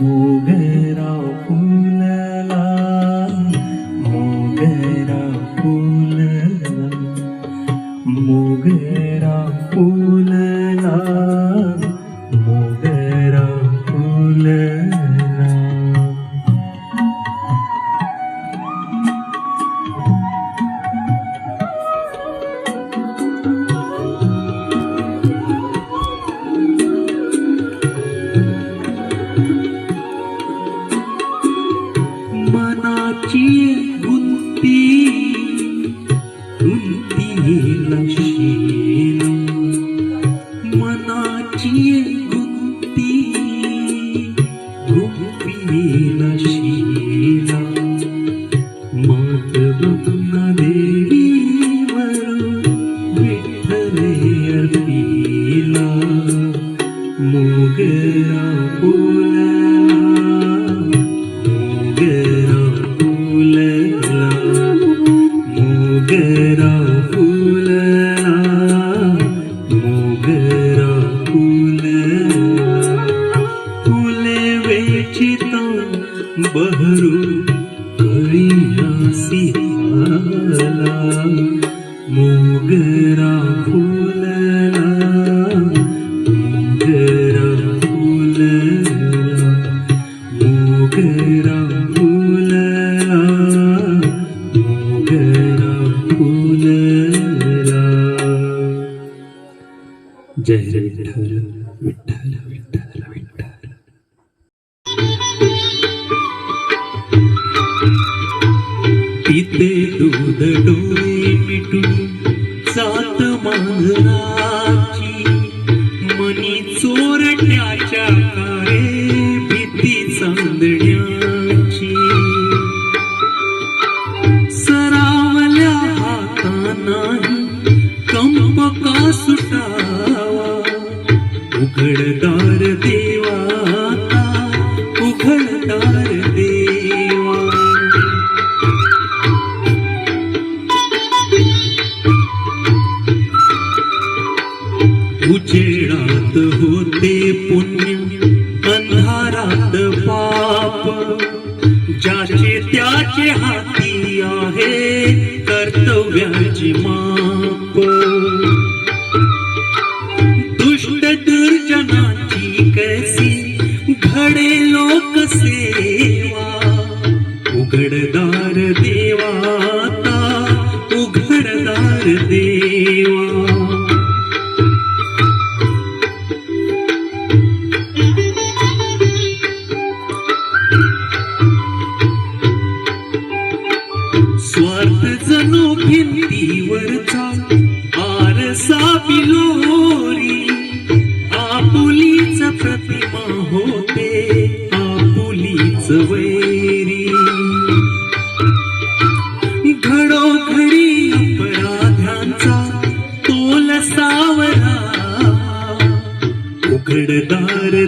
no விட்டர விட்டர விட்டர விட்டர పితే దూదడో మిటు సాత 哎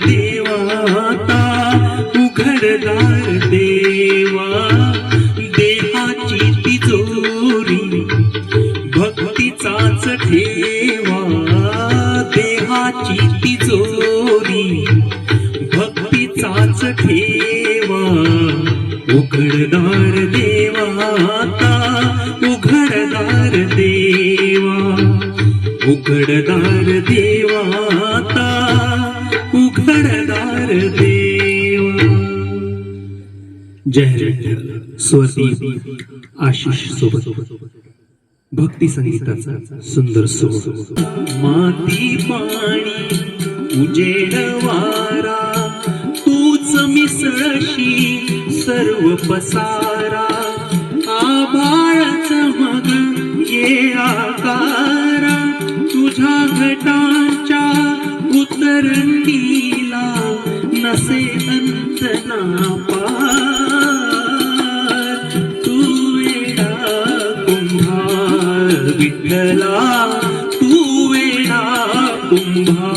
দিয়ে आशिष सोबत भक्ती संगीताचा सुंदर सोबत माती पाणी उजेड वारा तूच मिसळशी सर्व पसारा. आभाळच मग ये आकारा तुझ्या घटाच्या उतरंडीला नसे अंत ना पार விட்டலா பூவேடா கும்பா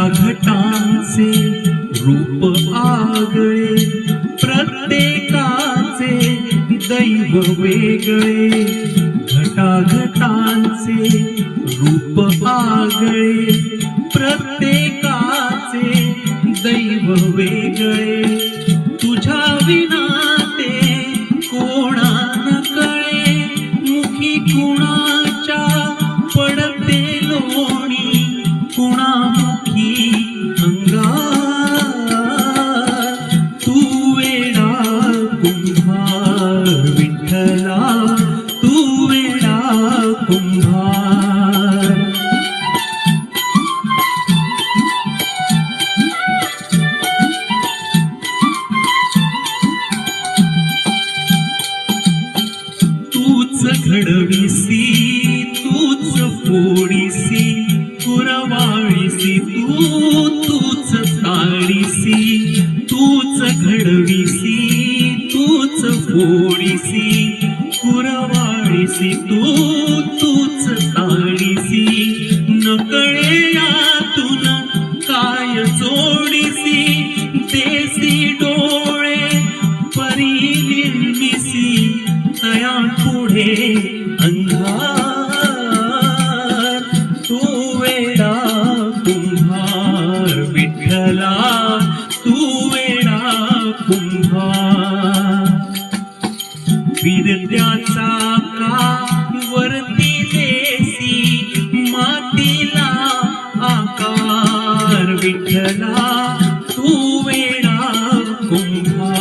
घटाघटांचे रूप आगळे प्रत्येकाचे दैव वेगळे घटाघटांचे रूप आगळे प्रत्येक पुरवाळीसी तू तूच ताडीसी तूच घडवीसी.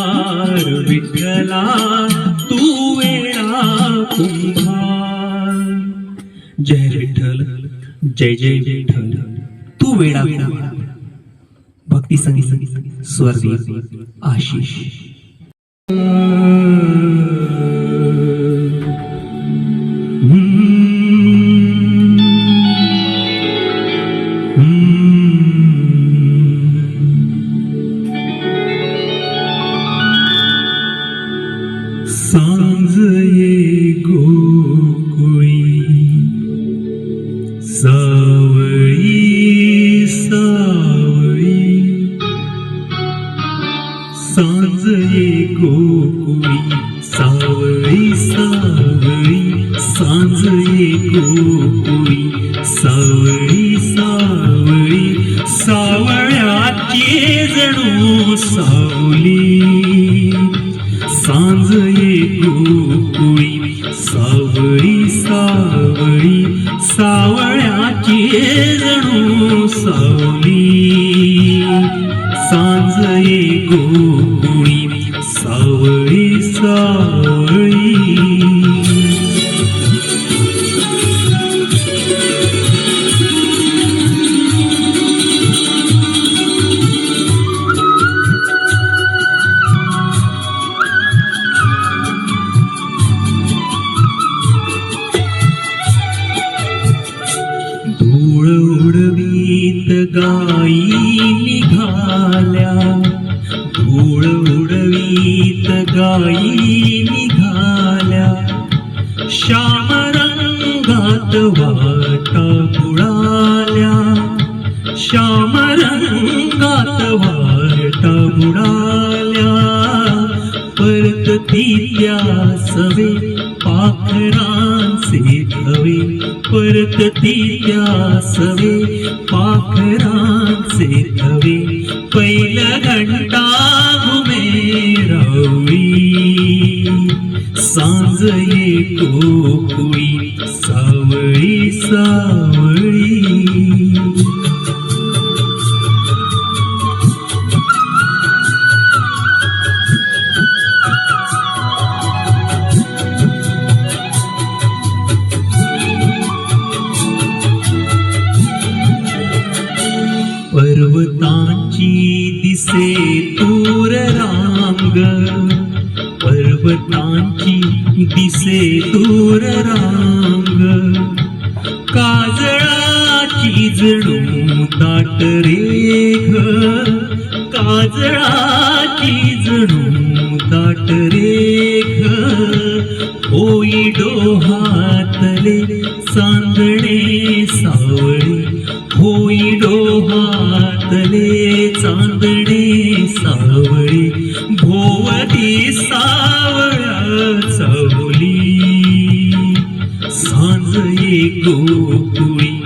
कुंभार विठ्ठला तू वेळा कुंभार. जय विठ्ठल जय जय विठ्ठल तू वेळा कुंभार. भक्ती संगीत स्वर्गीय आशिष. सांज ये सावळी सावळी सावळ्याची जणू सावली. सांज ये कोळी सावळी सावळी सावळ्याची जणू सावली. सांज ये निघाल्या धूळ उडवीत गाई निघाल्या. श्याम रंगात वाटा बुडाल्या श्याम रंगात वाटा बुडाल्या. परत तिया सवे पाखरांचे हवे परत तिया सवे पाखरांचे थवे पहिला घंटा घुमे रावळी. सांज ये गोकुळी सावळी सावळी. से तू louco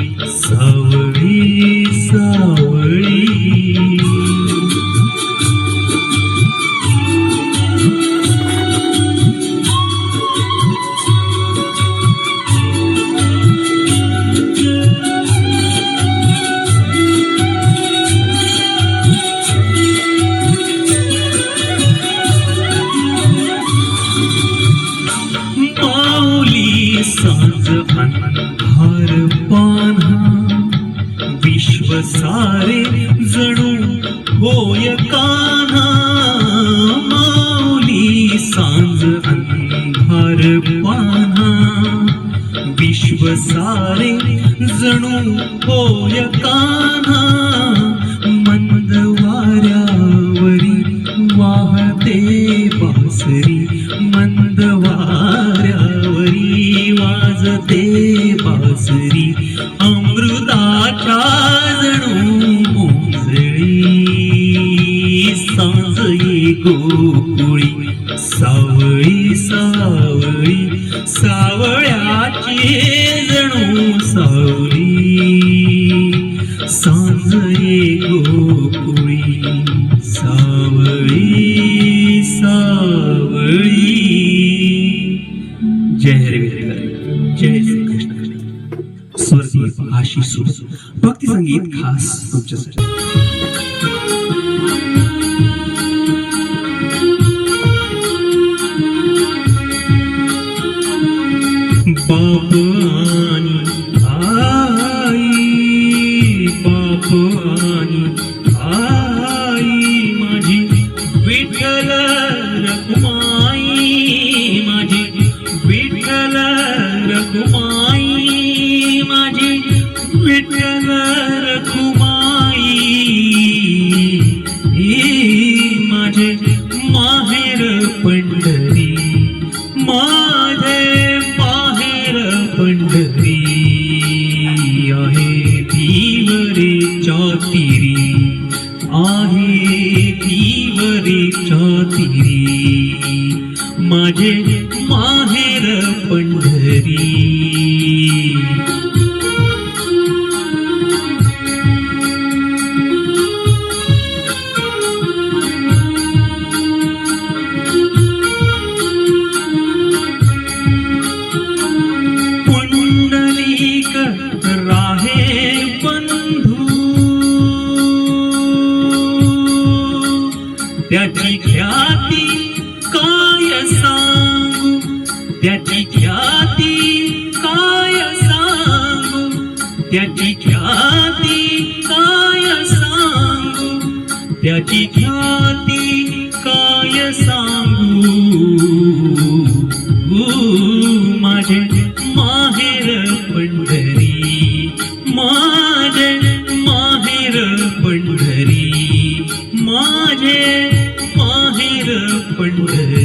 மாகிற பெண்கள்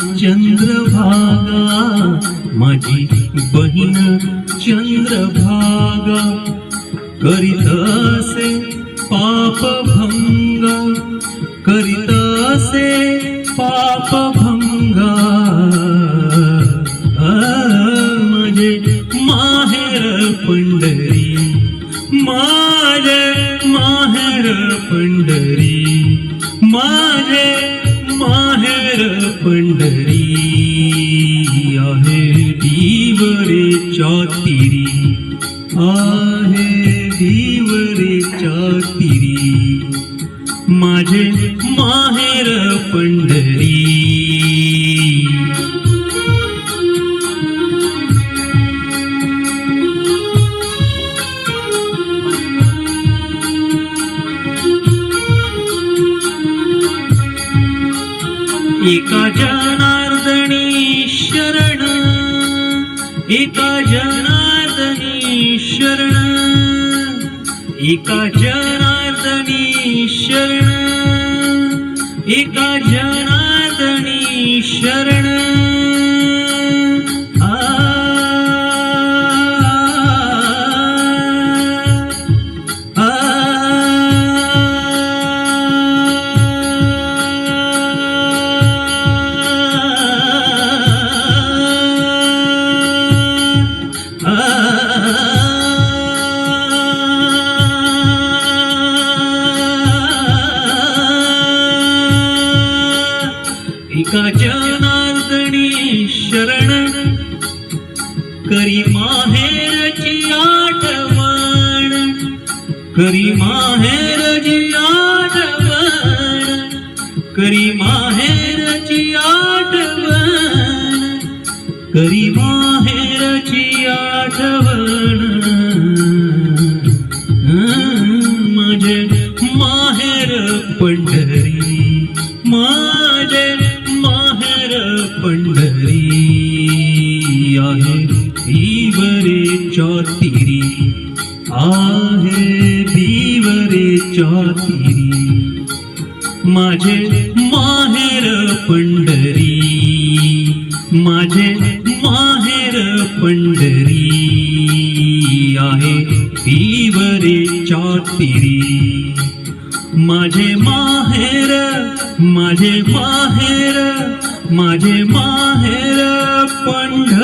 चंद्रभागा माझी बहीण चंद्रभागा करीत असे पापभंग करीत असे पापभंग. माझे माहेर पंढरी माझे माहेर पंढरी. पंढरी आहे डीवरेच्या तिरी आहे डीवरेच्या तिरी माझे माहेर पंढरी. एका एका शरण एका माझे माहेर पंढरी आहे तीवरेच्या तिरी माझे माहेर माझे माहेर माझे माहेर पंढरी.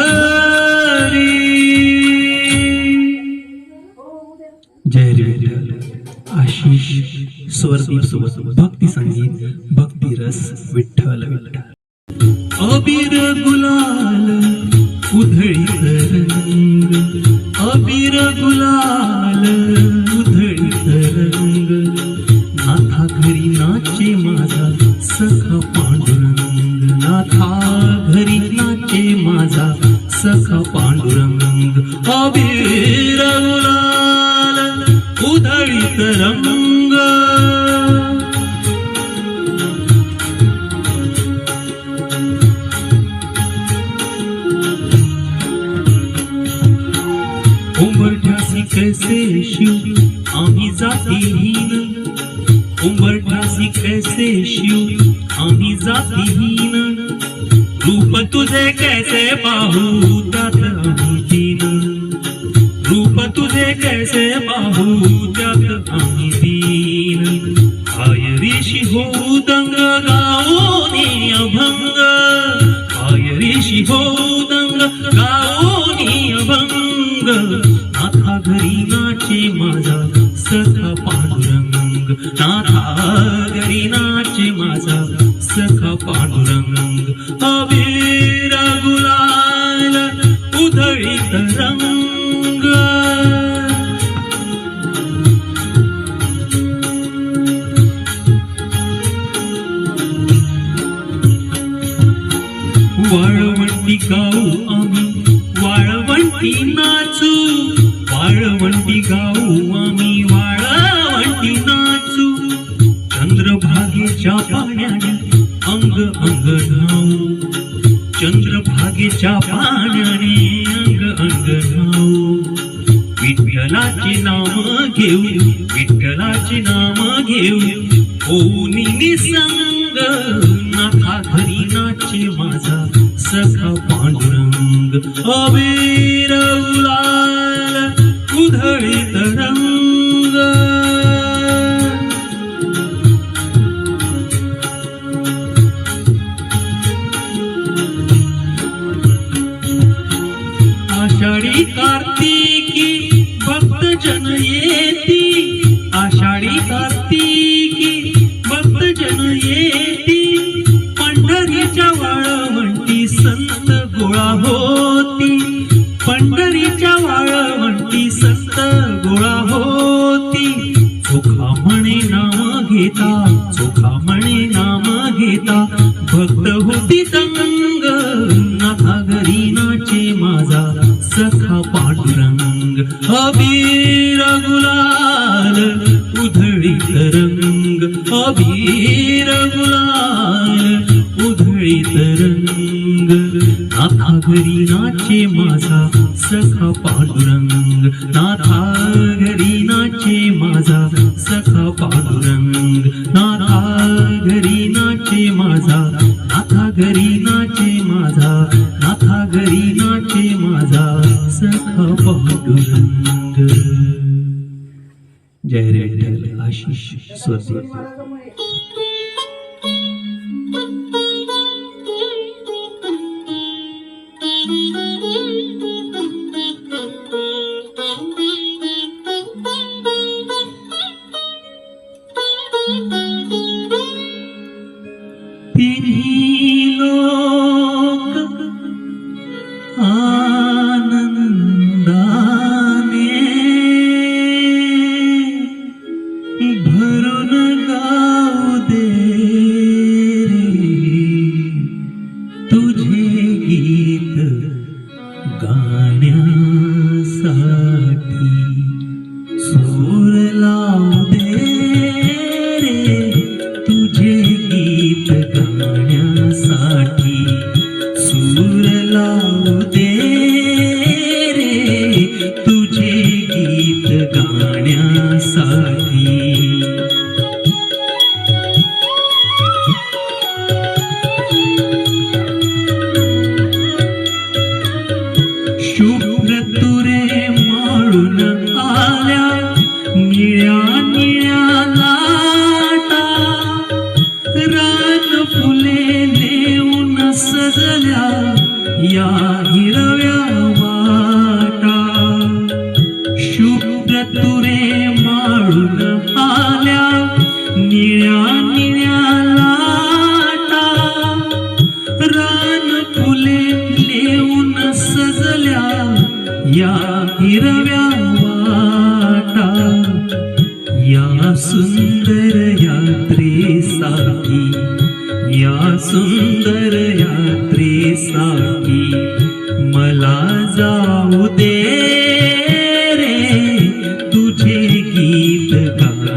जय रेविंद्र आशिष स्वर्दीप सुबह ಘಡಿ ತರಂಗ ಅಬಿರಗುಲಾ पांडुरंग अबीर उधळी तरंग रघुलाल उधळीत रंग. नाथा घरी नाचे माझा सखा पांडुरंग. नाथा घरी नाचे माझा सखा पांडुरंग. नाथा घरी नाचे माझा नाथा घरी नाचे माझा नाथा घरी नाचे माझा सखा पांडुरंग. जय रे आशिष स्वस्ती Bidhi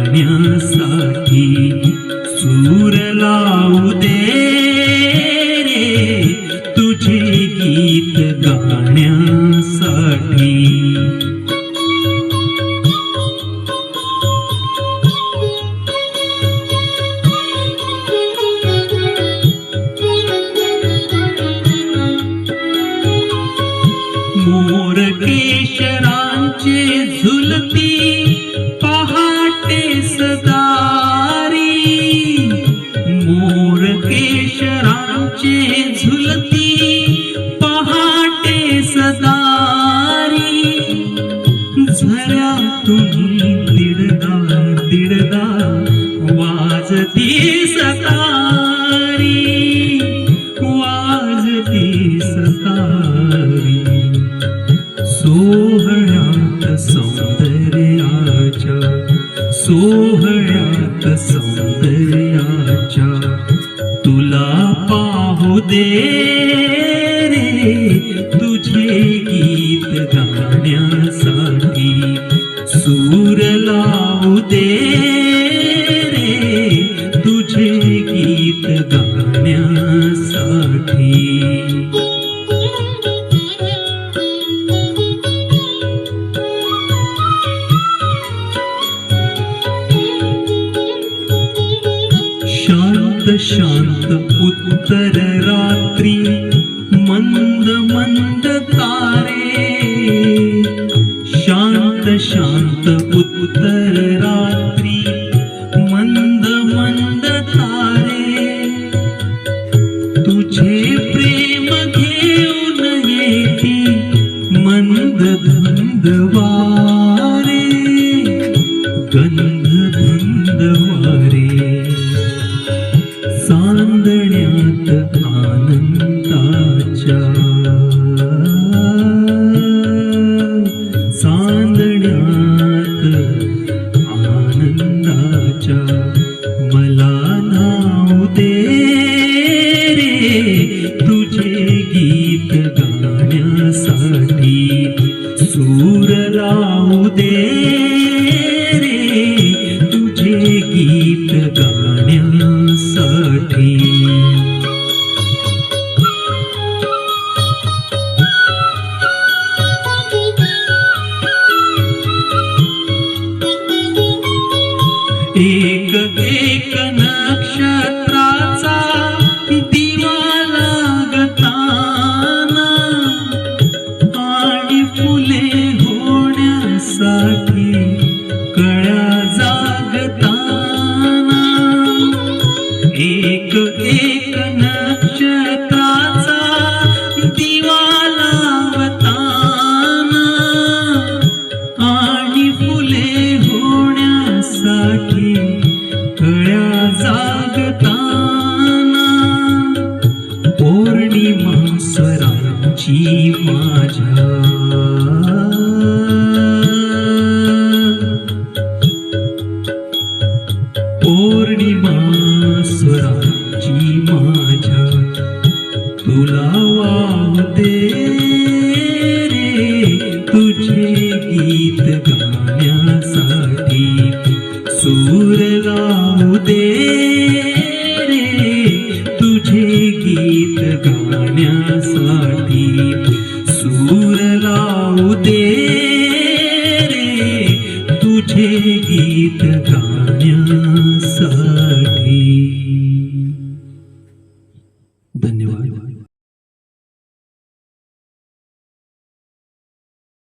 करण्यासाठी गीत गा पौर्णिमा माझ्या